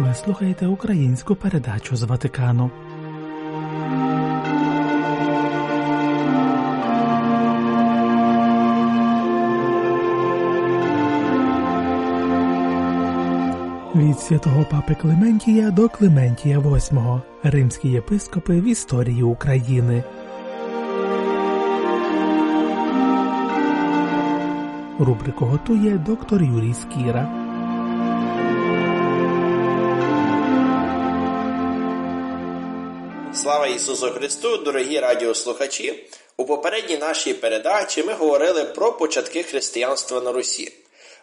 Ви слухаєте українську передачу з Ватикану. Від святого папи Клементія до Клементія VIII. Римські єпископи в історії України. Рубрику готує доктор Юрій Скіра. Слава Ісусу Христу, дорогі радіослухачі! У попередній нашій передачі ми говорили про початки християнства на Русі,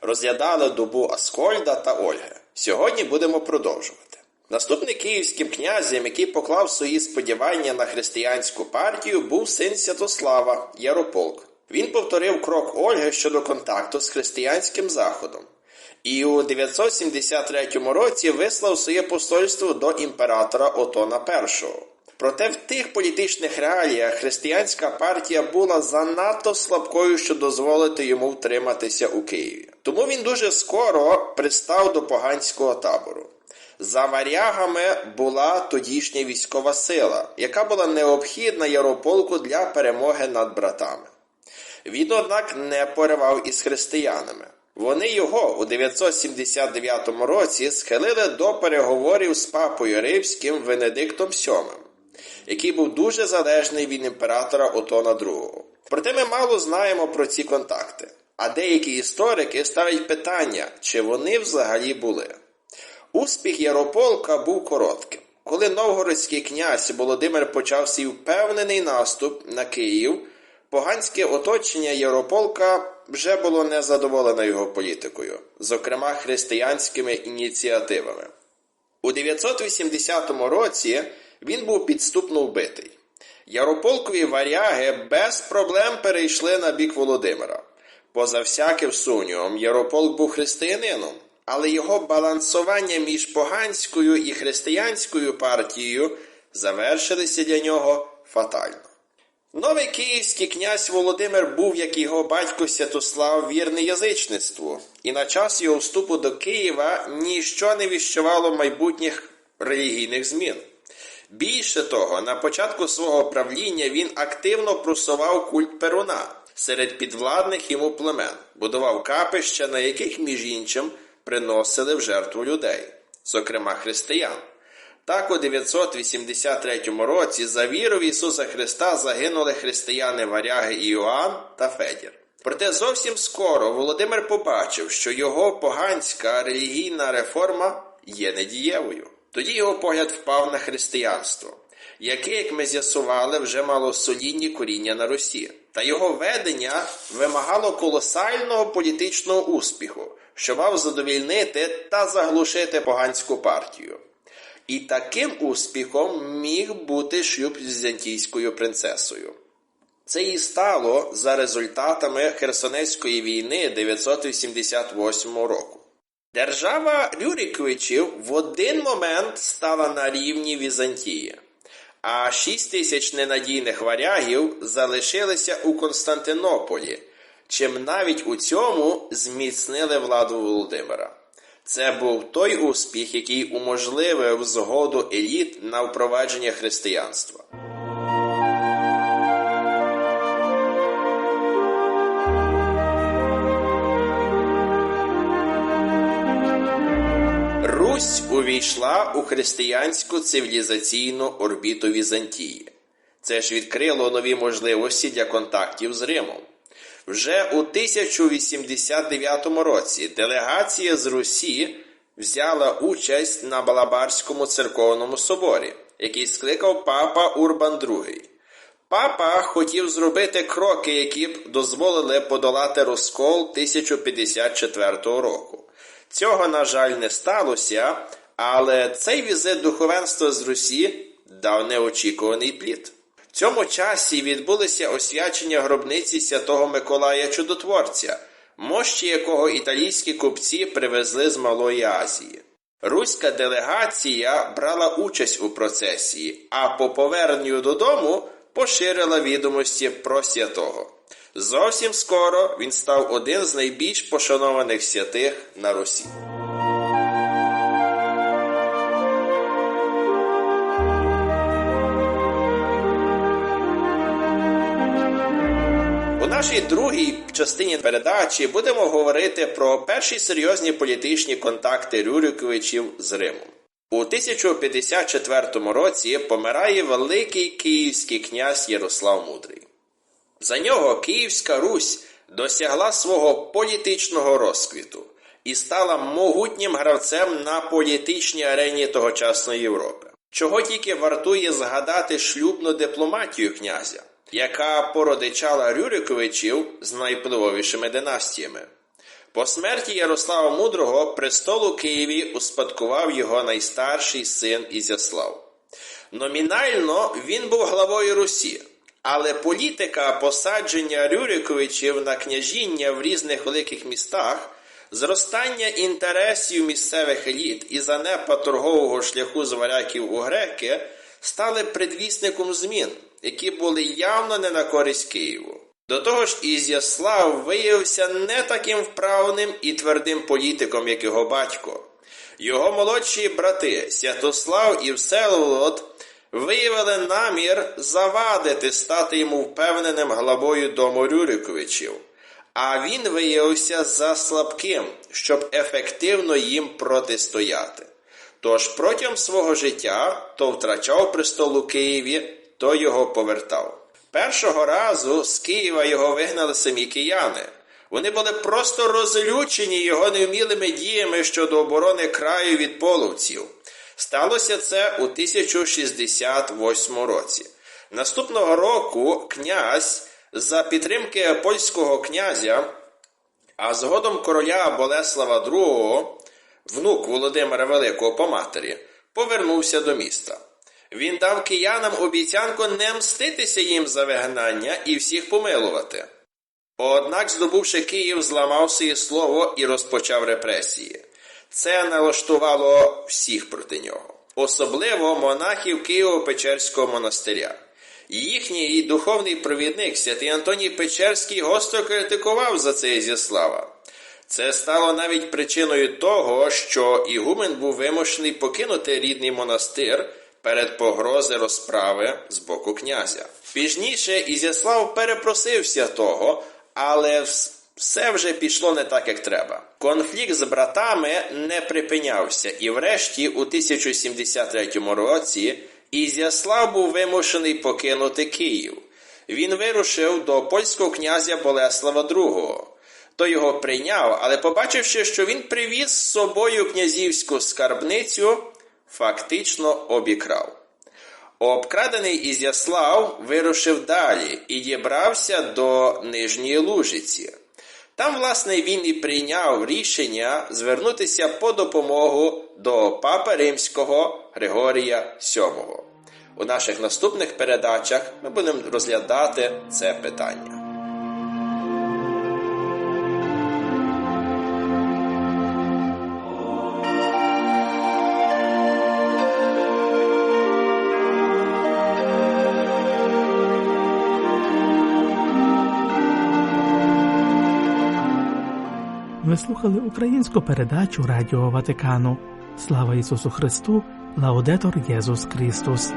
розглядали добу Аскольда та Ольги. Сьогодні будемо продовжувати. Наступним київським князем, який поклав свої сподівання на християнську партію, був син Святослава Ярополк. Він повторив крок Ольги щодо контакту з християнським заходом. І у 973 році вислав своє посольство до імператора Отона І. Проте в тих політичних реаліях християнська партія була занадто слабкою, щоб дозволити йому втриматися у Києві. Тому він дуже скоро пристав до поганського табору. За варягами була тодішня військова сила, яка була необхідна Ярополку для перемоги над братами. Він, однак, не поривав із християнами. Вони його у 979 році схилили до переговорів з папою римським Венедиктом VII, який був дуже залежний від імператора Отона II. Проте ми мало знаємо про ці контакти, а деякі історики ставлять питання, чи вони взагалі були. Успіх Ярополка був коротким. Коли новгородський князь Володимир почав свій впевнений наступ на Київ, поганське оточення Ярополка вже було незадоволене його політикою, зокрема християнськими ініціативами. У 980 році він був підступно вбитий. Ярополкові варяги без проблем перейшли на бік Володимира. Поза всяким сумнівом, Ярополк був християнином, але його балансування між поганською і християнською партією завершилися для нього фатально. Новий київський князь Володимир був, як його батько Святослав, вірний язичництву, і на час його вступу до Києва ніщо не віщувало майбутніх релігійних змін. Більше того, на початку свого правління він активно просував культ Перуна серед підвладних йому племен, будував капища, на яких, між іншим, приносили в жертву людей, зокрема християн. Так у 983 році за віру в Ісуса Христа загинули християни Варяги Іоанн та Федір. Проте зовсім скоро Володимир побачив, що його поганська релігійна реформа є недієвою. Тоді його погляд впав на християнство, яке, як ми з'ясували, вже мало солідні коріння на Росії. Та його ведення вимагало колосального політичного успіху, що мав задовільнити та заглушити поганську партію. І таким успіхом міг бути шлюб з візантійською принцесою. Це і стало за результатами Херсонецької війни 988 року. Держава Рюриковичів в один момент стала на рівні Візантії, а 6 тисяч ненадійних варягів залишилися у Константинополі, чим навіть у цьому зміцнили владу Володимира. Це був той успіх, який уможливив згоду еліт на впровадження християнства. Русь увійшла у християнську цивілізаційну орбіту Візантії. Це ж відкрило нові можливості для контактів з Римом. Вже у 1089 році делегація з Русі взяла участь на Балабарському церковному соборі, який скликав папа Урбан II. Папа хотів зробити кроки, які б дозволили подолати розкол 1054 року. Цього, на жаль, не сталося, але цей візит духовенства з Русі дав неочікуваний плід. В цьому часі відбулося освячення гробниці святого Миколая Чудотворця, мощі якого італійські купці привезли з Малої Азії. Руська делегація брала участь у процесії, а по поверненню додому поширила відомості про святого. Зовсім скоро він став один з найбільш пошанованих святих на Русі. У нашій другій частині передачі будемо говорити про перші серйозні політичні контакти Рюриковичів з Римом. У 1054 році помирає великий київський князь Ярослав Мудрий. За нього Київська Русь досягла свого політичного розквіту і стала могутнім гравцем на політичній арені тогочасної Європи, чого тільки вартує згадати шлюбну дипломатію князя, яка породичала Рюриковичів з найвпливовішими династіями. По смерті Ярослава Мудрого престол у Києві успадкував його найстарший син Ізяслав. Номінально він був главою Русі, але політика посадження Рюриковичів на княжіння в різних великих містах, зростання інтересів місцевих еліт і занепад торгового шляху з у греки стали предвісником змін, які були явно не на користь Києву. До того ж, Ізяслав виявився не таким вправним і твердим політиком, як його батько. Його молодші брати Святослав і Всеволод виявили намір завадити стати йому впевненим главою дому Рюриковичів, а він виявився за слабким, щоб ефективно їм протистояти. Тож протягом свого життя то втрачав престол у Києві, то його повертав. Першого разу з Києва його вигнали самі кияни. Вони були просто розлючені його невмілими діями щодо оборони краю від половців. Сталося це у 1068 році. Наступного року князь за підтримки польського князя, а згодом короля Болеслава II, внук Володимира Великого по матері, повернувся до міста. Він дав киянам обіцянку не мститися їм за вигнання і всіх помилувати. Однак, здобувши Київ, зламав своє слово і розпочав репресії. Це налаштувало всіх проти нього, особливо монахів Києво-Печерського монастиря. Їхній духовний провідник святий Антоній Печерський гостро критикував за це Ізяслава. Це стало навіть причиною того, що Ігумен був вимушений покинути рідний монастир перед погрози розправи з боку князя. Пізніше Ізяслав перепросився того, але все вже пішло не так, як треба. Конфлікт з братами не припинявся, і врешті, у 1073 році, Ізяслав був вимушений покинути Київ. Він вирушив до польського князя Болеслава II. Той його прийняв, але побачивши, що він привіз з собою князівську скарбницю, фактично обікрав. Обкрадений Ізяслав вирушив далі і дібрався до Нижньої Лужиці. Там, власне, він і прийняв рішення звернутися по допомогу до Папи Римського Григорія VII. У наших наступних передачах ми будемо розглядати це питання. Слухали українську передачу Радіо Ватикану. Слава Ісусу Христу! Лаудетор Єсус Христос!